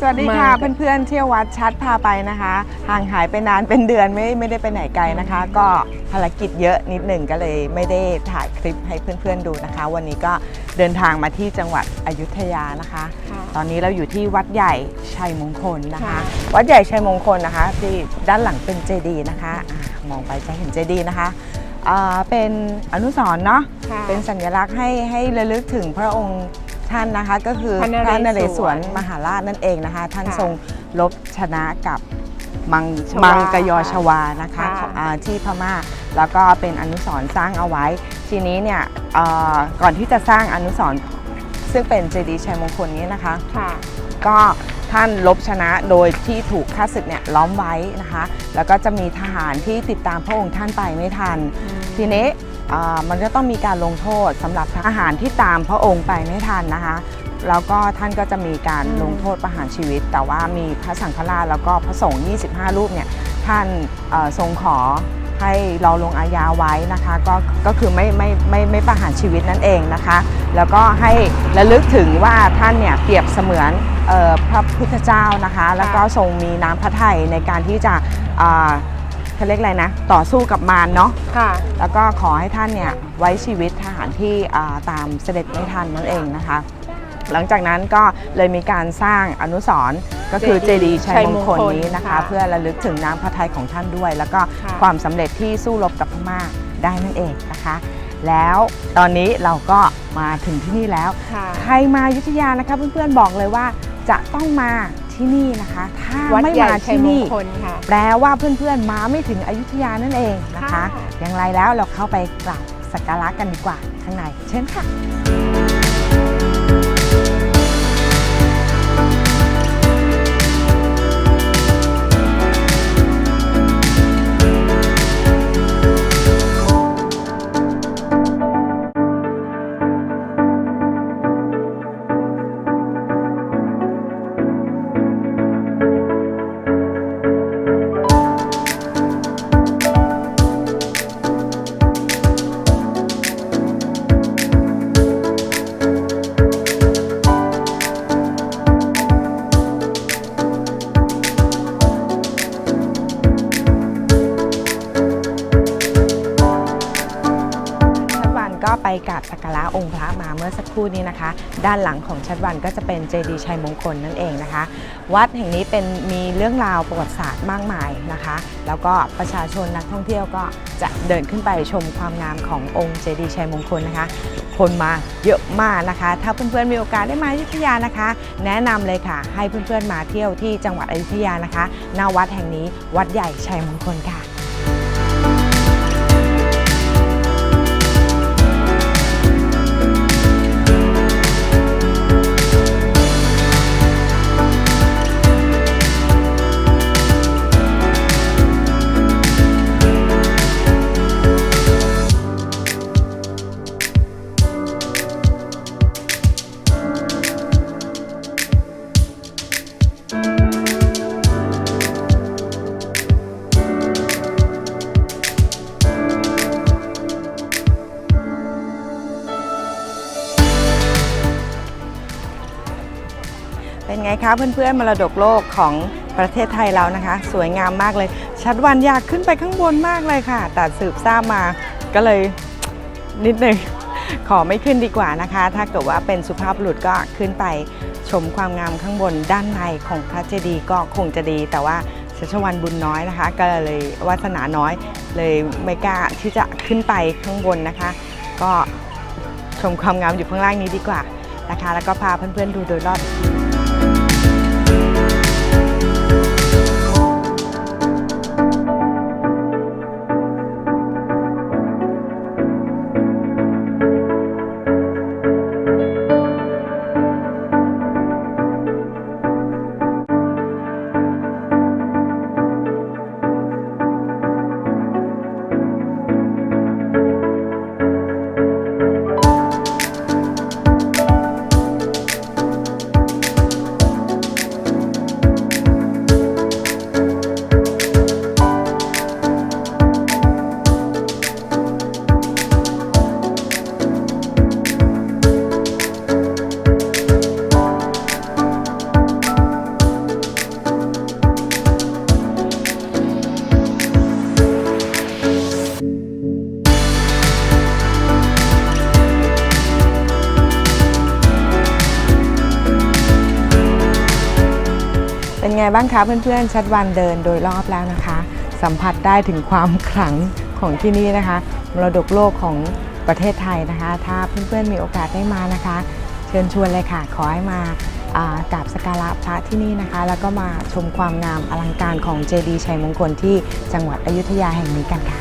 สวัสดีค่ะมากันเพื่อนๆเที่ยววัดชัดพาไปนะคะ ห่างหายไปนานเป็นเดือนไม่ไม่ได้ไปไหนไกลนะคะ ก็ภารกิจเยอะนิดหนึ่งก็เลยไม่ได้ถ่ายคลิปให้เพื่อนๆดูนะคะ วันนี้ก็เดินทางมาที่จังหวัดอยุธยานะคะ ค่ะตอนนี้เราอยู่ที่วัดใหญ่ชัยมงคลนะคะ ค่ะ วัดใหญ่ชัยมงคลนะคะ ที่ด้านหลังเป็นเจดีย์นะคะอามองไปจะเห็นเจดีย์นะคะอ่าเป็นอนุสรณ์เนาะ ค่ะ เป็นสัญลักษณ์ให้ให้ระลึกถึงพระองค์ ท่านนะคะก็คือพระนเรศวรพระนเรศวรมหาราชนั่นเองนะคะ ท่านค่ะทรงลบชนะกับมังชวามังกยชวานะคะค่ะอ่าที่พม่าแล้วก็เป็นอนุสรณ์สร้างเอาไว้ ทีนี้เนี่ยเอ่อก่อนที่จะสร้างอนุสรณ์ซึ่งเป็นเจดีย์ชัยมงคลนี้นะคะค่ะก็ท่านลบชนะโดยที่ถูกข้าศึกเนี่ยล้อมไว้นะคะ แล้วก็จะมีทหารที่ติดตามพระองค์ท่านไปไม่ทัน ทีนี้อ่า มันก็ต้องมีการลงโทษสำหรับทหารที่ตามพระองค์ไปไม่ทันนะคะ แล้วก็ท่านก็จะมีการอืมลงโทษประหารชีวิต แต่ว่ามีพระสังฆราชแล้วก็พระสงฆ์ 25 รูปเนี่ยท่านเอ่อทรงขอให้รอลงอาญาไว้นะคะก็ก็คือไม่ไม่ไม่ไม่ประหารชีวิตนั่นเองนะคะ แล้วก็ให้ระลึกถึงว่าท่านเนี่ยเปรียบเสมือนเอ่อพระพุทธเจ้านะคะ แล้วก็ทรงมีน้ำพระทัยในการที่จะอ่า เขาเรียกอะไรนะ ต่อสู้กับมารเนาะค่ะแล้วก็ขอให้ท่านเนี่ยไว้ชีวิตทหารที่อ่าตามเสด็จไม่ทันนั่นเองนะคะ หลังจากนั้นก็เลยมีการสร้างอนุสรณ์ก็คือเจเจดีดีย์ย์ชัยมงคลนี้นะคะชัยมงคลค่ะเพื่อระลึกถึงน้ำพระทัยของท่านด้วย แล้วก็ค่ะความสำเร็จที่สู้รบกับพม่าได้นั่นเองนะคะแล้วตอนนี้เราก็มาถึงที่นี่แล้วค่ะใครมาอยุธยานะคะเพื่อนๆบอกเลยว่าจะต้องมา ที่นี่นะคะ ถ้าวัดไม่ใหญ่มาชัยที่มงนี่คลค่ะแปลว่าเพื่อนๆมาไม่ถึงอยุธยานั่นเองนะคะค่ะอย่างไรแล้วเราเข้าไปกราบสักการะกันดีกว่าข้างในเช่นค่ะ ก็ไปกราบสักการะองค์พระมาเมื่อสักครู่นี้นะคะ ด้านหลังของชัดวันก็จะเป็นเจดีย์ชัยมงคลนั่นเองนะคะ วัดแห่งนี้เป็นมีเรื่องราวประวัติศาสตร์มากมายนะคะ แล้วก็ประชาชนนักท่องเที่ยวก็จะเดินขึ้นไปชมความงามขององค์เจดีย์ชัยมงคลนะคะ คนมาเยอะมากนะคะ ถ้าเพื่อนๆมีโอกาสได้มาอยุธยานะคะ แนะนำเลยค่ะ ให้เพื่อนๆมาเที่ยวที่จังหวัดอยุธยานะคะหน้าวัดแห่งนี้วัดใหญ่ชัยมงคลค่ะ นไงคะเพื่อนๆมรดกโลกของประเทศไทยเรานะคะ สวยงามมากเลย ชัดวันอยากขึ้นไปข้างบนมากเลยค่ะ แต่สืบทราบมาก็เลยนิดหนึ่งขอไม่ขึ้นดีกว่านะคะ ถ้าเกิดว่าเป็นสุภาพบุรุษก็ขึ้นไปชมความงามข้างบนด้านในของพระเจดีย์ก็คงจะดี แต่ว่าชัชวันบุญน้อยนะคะ ก็เลยวาสนาน้อย เลยไม่กล้าที่จะขึ้นไปข้างบนนะคะ ก็ชมความงามอยู่ข้างล่างนี้ดีกว่านะคะ แล้วก็พาเพื่อนๆดูโดยรอบ บ้างคะเพื่อนๆชัดวันเดินโดยรอบแล้วนะคะ สัมผัสได้ถึงความขลังของที่นี่นะคะมรดกโลกของประเทศไทยนะคะ ถ้าเพื่อนๆมีโอกาสได้มานะคะ เชิญชวนเลยค่ะ ขอให้มากราบสการะพระที่นี่นะคะ แล้วก็มาชมความงามอลังการของเจดีย์ชัยมงคลที่จังหวัดอยุธยาแห่งนี้กันค่ะ